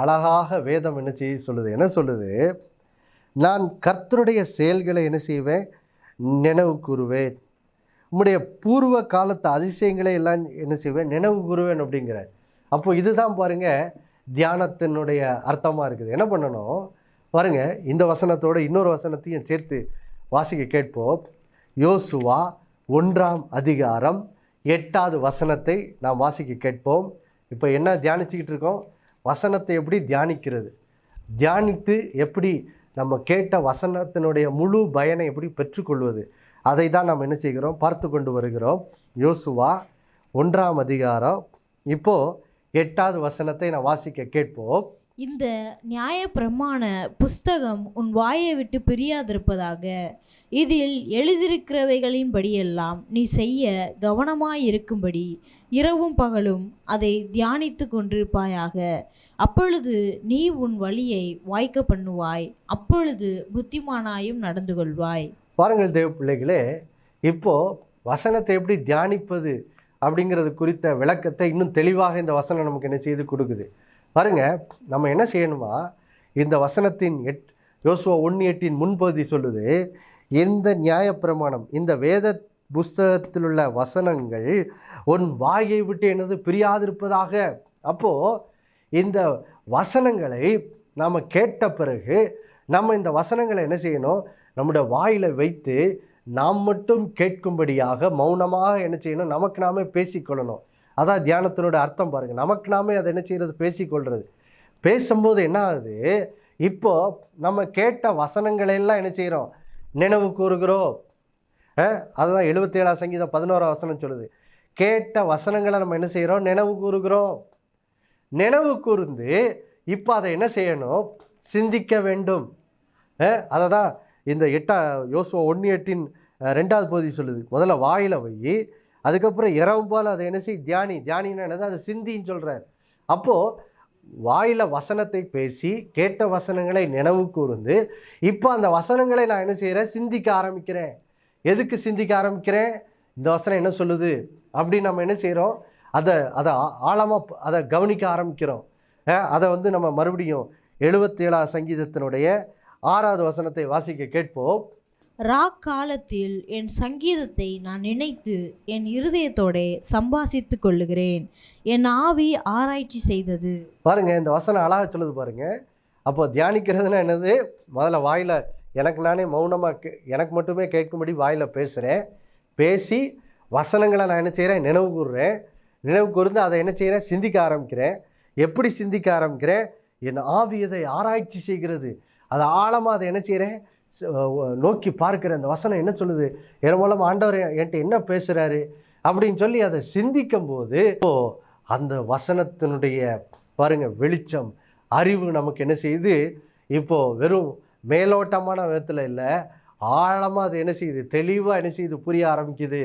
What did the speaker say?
அழகாக வேதம் என்ன செய்ய சொல்லுது? என்ன சொல்லுது? நான் கர்த்தருடைய செயல்களை என்ன செய்வேன்? நினைவு கூறுவேன். உம்முடைய பூர்வ காலத்து அதிசயங்களை எல்லாம் என்ன செய்வேன்? நினைவு கூறுவேன் அப்படிங்கிற. அப்போ இதுதான் பாருங்க தியானத்தினுடைய அர்த்தமாக இருக்குது. என்ன பண்ணணும்? பாருங்க இந்த வசனத்தோட இன்னொரு வசனத்தையும் சேர்த்து வாசிக்க கேட்போம். யோசுவா ஒன்றாம் அதிகாரம் எட்டாவது வசனத்தை நாம் வாசிக்க கேட்போம். இப்போ என்ன தியானிச்சுக்கிட்டு இருக்கோம்? வசனத்தை எப்படி தியானிக்கிறது? தியானித்து எப்படி நம்ம கேட்ட வசனத்தினுடைய முழு பயனை எப்படி பெற்றுக்கொள்வது? அதை தான் நம்ம என்ன செய்கிறோம்? பார்த்து கொண்டு வருகிறோம். யோசுவா ஒன்றாம் அதிகாரம். இப்போது எட்டாவது வசனத்தை நான் வாசிக்க கேட்போம். இந்த நியாயப்பிரமாண புஸ்தகம் உன் வாயை விட்டு பிரியாதிருப்பதாக. இதில் எழுதியிருக்கிறவைகளின்படியெல்லாம் நீ செய்ய கவனமாயிருக்கும்படி இரவும் பகலும் அதை தியானித்து கொண்டிருப்பாயாக. அப்பொழுது நீ உன் வழியை வாய்க்க பண்ணுவாய். அப்பொழுது புத்திமானாயும் நடந்து கொள்வாய். பாருங்கள் தேவ பிள்ளைகளே இப்போ வசனத்தை எப்படி தியானிப்பது அப்படிங்கிறது குறித்த விளக்கத்தை இன்னும் தெளிவாக இந்த வசனம் நமக்கு என்ன செய்து கொடுக்குது. பாருங்க நம்ம என்ன செய்யணுமா? இந்த வசனத்தின் எட் யோசுவா ஒன்று எட்டின் முன்பகுதி சொல்லுது இந்த நியாயப்பிரமாணம் இந்த வேத புஸ்தகத்தில் உள்ள வசனங்கள் உன் வாயை விட்டு எனது பிரியாதிருப்பதாக? அப்போது இந்த வசனங்களை நாம் கேட்ட பிறகு நம்ம இந்த வசனங்களை என்ன செய்யணும்? நம்முடைய வாயில் வைத்து நாம் மட்டும் கேட்கும்படியாக மௌனமாக என்ன செய்யணும்? நமக்கு நாமே பேசிக்கொள்ளணும். அதான் தியானத்தினோட அர்த்தம் பாருங்கள் நமக்கு நாமே அதை என்ன செய்கிறது பேசிக்கொள்கிறது பேசும்போது என்ன ஆகுது? இப்போ நம்ம கேட்ட வசனங்களை எல்லாம் என்ன செய்கிறோம் நினைவு கூறுகிறோம். அதுதான் எழுபத்தேழாம் சங்கீதம் பதினோராம் வசனம் சொல்லுது. கேட்ட வசனங்களை நம்ம என்ன செய்கிறோம் நினைவு கூறுகிறோம். நினைவு கூர்ந்து இப்போ அதை என்ன செய்யணும்? சிந்திக்க வேண்டும். அதை தான் இந்த எட்டா யோசுவா ஒன்று எட்டின் ரெண்டாவது பகுதி சொல்லுது. முதல்ல வாயில் வை. அதுக்கப்புறம் இரவும் போல் அதை என்ன செய் தியானி தியானின்னு என்னது? அதை சிந்தின்னு சொல்கிறார் அப்போது வாயில் வசனத்தை பேசி கேட்ட வசனங்களை நினைவு கூர்ந்து இப்போ அந்த வசனங்களை நான் என்ன செய்கிறேன் சிந்திக்க ஆரம்பிக்கிறேன். எதுக்கு சிந்திக்க ஆரம்பிக்கிறேன்? இந்த வசனம் என்ன சொல்லுது? அப்படின்னு நம்ம என்ன செய்கிறோம் அதை அதை ஆழமாக அதை கவனிக்க ஆரம்பிக்கிறோம். அதை வந்து நம்ம மறுபடியும் எழுபத்தேழாம் சங்கீதத்தினுடைய ஆறாவது வசனத்தை வாசிக்க கேட்போம். ரா காலத்தில் என் சங்கீதத்தை நான் நினைத்து என் இருதயத்தோடே சம்பாசித்து கொள்ளுகிறேன். என் ஆவி ஆராய்ச்சி செய்தது. பாருங்க இந்த வசனம் அழகாக சொல்லுது பாருங்க. அப்போ தியானிக்கிறதுனா என்னது? முதல்ல வாயில் எனக்கு நானே மௌனமாக கே எனக்கு மட்டுமே கேட்கும்படி வாயில் பேசுகிறேன் பேசி வசனங்களை நான் என்ன செய்கிறேன் நினைவு கூறுறேன் நினைவு கூர்ந்து அதை என்ன செய்கிறேன் சிந்திக்க ஆரம்பிக்கிறேன். எப்படி சிந்திக்க ஆரம்பிக்கிறேன்? என் ஆவி அதை ஆராய்ச்சி செய்கிறது. அதை ஆழமாக அதை என்ன செய்கிறேன் நோக்கி பார்க்குற அந்த வசனம் என்ன சொல்லுது? என் மூலம் ஆண்டவர் என்கிட்ட என்ன பேசுகிறாரு அப்படின்னு சொல்லி அதை சிந்திக்கும் போது அந்த வசனத்தினுடைய பாருங்க வெளிச்சம் அறிவு நமக்கு என்ன செய்யுது? இப்போது வெறும் மேலோட்டமான விதத்தில் இல்லை ஆழமாக அது என்ன செய்யுது? தெளிவாக என்ன செய்யுது? புரிய ஆரம்பிக்குது.